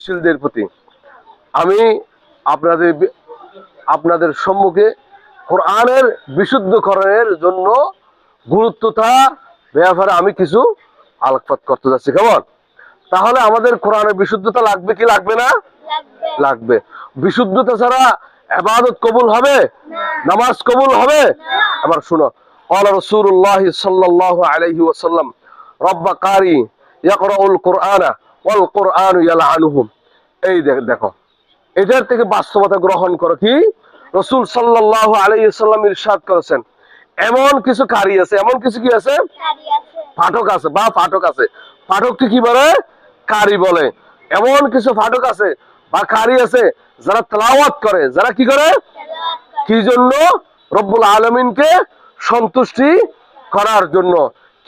শিলদের প্রতি আমি আপনাদের আপনাদের সম্মুখে কোরআনের বিশুদ্ধকরণের জন্য গুরুত্বতা ব্যাপারে আমি কিছু আলোকপাত করতে যাচ্ছি কেমন তাহলে আমাদের কোরআনের বিশুদ্ধতা লাগবে কি লাগবে না লাগবে বিশুদ্ধতা ছাড়া আবাদত কবুল হবে নামাজ কবুল হবে আবার শুনো قال رسول الله صلى الله عليه وسلم رب قاري يقرأ القرآن দেখো। থেকে বাস্তবতা গ্রহণ করো কি? রসুল সাল্লাহ আলাইসাল্লাম ইরশাদ করেছেন। এমন কিছু কারি আছে এমন কিছু কি আছে? ফাটক আছে বা ফাটক আছে। ফাটককে কি বলে? কারি বলে। এমন কিছু ফাটক আছে বা কারি আছে যারা তলাওয়াত করে। যারা কি করে। কি জন্য? রব্বুল আলমিনকে সন্তুষ্টি করার জন্য।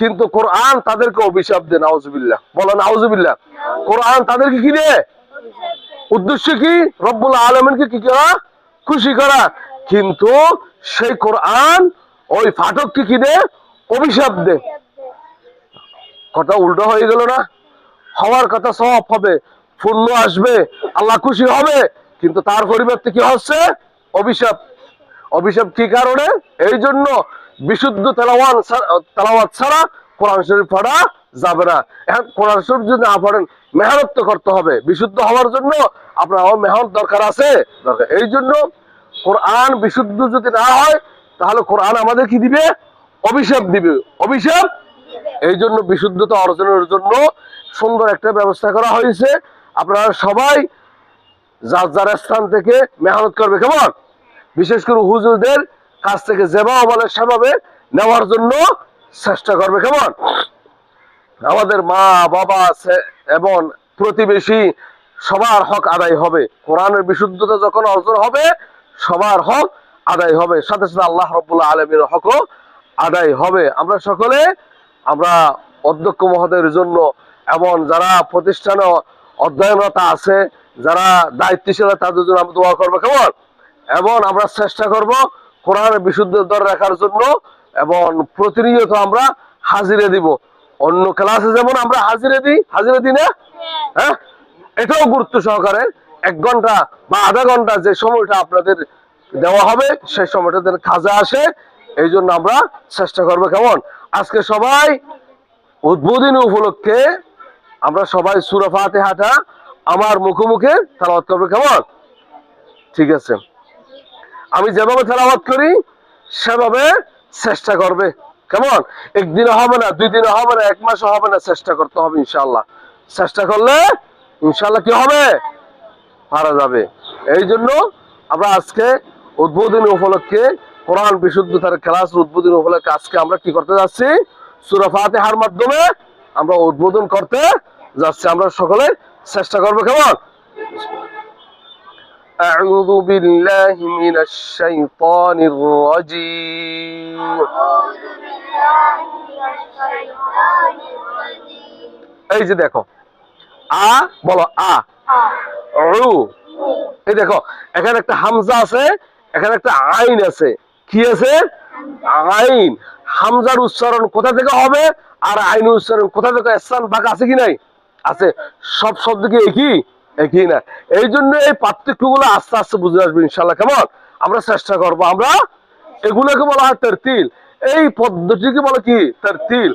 কিন্তু কোরআন তাদেরকে অভিশাপ দেয়, নাউজুবিল্লাহ। বলো নাউজুবিল্লাহ। কোরআন তাদেরকে কি দেয়? উদ্দেশ্য কি? রব্বুল আলমিনকে কি করা? খুশি করা। কিন্তু সেই কোরআন ওই ফাটককে কি দে অভিশাপ দে কথা উল্টো হয়ে গেল না? হওয়ার কথা সব হবে। পূর্ণ আসবে। আল্লাহ খুশি হবে। কিন্তু তার পরিবর্তে কি হচ্ছে? অভিশাপ। অভিশাপ কি কারণে? এই জন্য বিশুদ্ধ তেলাওয়ান তেলাওয়াত ছাড়া কোরআন শরীফ পড়া যাবে না। এখন কোরআন শরীফ যদি না পড়েন, মেহনত তো করতে হবে। বিশুদ্ধ হওয়ার জন্য আপনার মেহনত দরকার আছে। দরকার। এই জন্য কোরআন বিশুদ্ধ যদি না হয়, তাহলে কোরআন আমাদের কি দিবে? অভিশাপ দিবে। অভিশাপ? এই জন্য বিশুদ্ধতা অর্জনের জন্য সুন্দর একটা ব্যবস্থা করা হয়েছে। আপনারা সবাই যার যার স্থান থেকে মেহনত করবে। কেমন? বিশেষ করে হুজুরদের কাছ থেকে যেভাবে বলে সেভাবে নেওয়ার জন্য চেষ্টা করবে, কেমন? আমাদের মা, বাবা এবং প্রতিবেশী, সবার হক আদায় হবে। কোরআনের বিশুদ্ধতা যখন অর্জন হবে, সবার হক আদায় হবে। সাথে সাথে আল্লাহ রবুল্লাহ আলমীর হকও আদায় হবে। আমরা সকলে, আমরা অধ্যক্ষ মহোদয়ের জন্য এবং যারা প্রতিষ্ঠানে অধ্যয়নরত আছে, যারা দায়িত্বশীল, তাদের জন্য আমরা দোয়া করব, কেমন? এবং আমরা চেষ্টা করব কোরআনের বিশুদ্ধ ধরে রাখার জন্য এবং প্রতিনিয়ত আমরা হাজিরে দিব। অন্য ক্লাসে যেমন আমরা হাজিরে দিই হাজিরে দিই না? হ্যাঁ? এটাও গুরুত্ব সহকারে এক ঘণ্টা বা আধা ঘণ্টা যে সময়টা আপনাদের দেওয়া হবে, সেই সময়টা যেন কাজে আসে, এই জন্য আমরা চেষ্টা করব কেমন? আজকে সবাই উদ্বোধনী উপলক্ষে আমরা সবাই সুরফাতে হাঁটা আমার মুখে মুখে তালাবাত করবে কেমন? ঠিক আছে। আমি যেভাবে তেলাওয়াত করি, সেভাবে চেষ্টা করবে। কেমন? একদিনে হবে না দুই দিনে হবে না, এক মাসে হবে না, চেষ্টা করতে হবে ইনশাল্লাহ চেষ্টা করলে ইনশাল্লাহ কি হবে? পারা যাবে। এই জন্য আমরা আজকে উদ্বোধনী উপলক্ষে কোরআন বিশুদ্ধতার ক্লাস উদ্বোধনী উপলক্ষে আজকে আমরা কি করতে যাচ্ছি? সুরাফাতে হার মাধ্যমে আমরা উদ্বোধন করতে যাচ্ছি। আমরা সকলে চেষ্টা করব, কেমন? أعوذ بالله من الشيطان الرجيم এই যে দেখো আ বলো আ উ এই দেখো এখানে একটা হামজা আছে এখানে একটা আইন আছে কি আছে আইন হামজার উচ্চারণ কোথা থেকে হবে আর আইন উচ্চারণ কোথা থেকে স্থান ভাগ আছে কি নাই আছে সব শব্দ কি একই একই না। এই জন্য এই পার্থক্যগুলো আস্তে আস্তে বুঝে আসবে ইনশাল্লাহ কেমন? আমরা চেষ্টা করব। আমরা এগুলোকে বলা হয় তারতিল। এই পদ্ধতিকে বলে কি? তারতিল।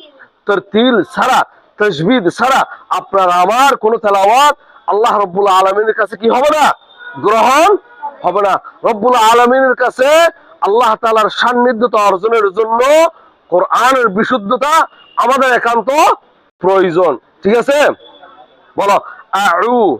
তারতিল ছাড়া তসবিদ ছাড়া আপনার আমার কোন তেলাওয়াত আল্লাহ রব্বুল আলমিনের কাছে কি হবে না? গ্রহণ হবে না। রব্বুল আলমিনের কাছে আল্লাহ তালার সান্নিধ্যতা অর্জনের জন্য কোরআনের বিশুদ্ধতা আমাদের একান্ত প্রয়োজন। ঠিক আছে? বলো আউ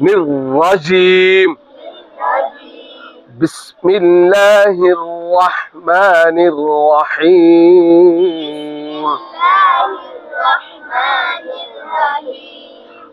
الرجيم. بسم الله الرحمن الرحيم. الرحمن الرحيم.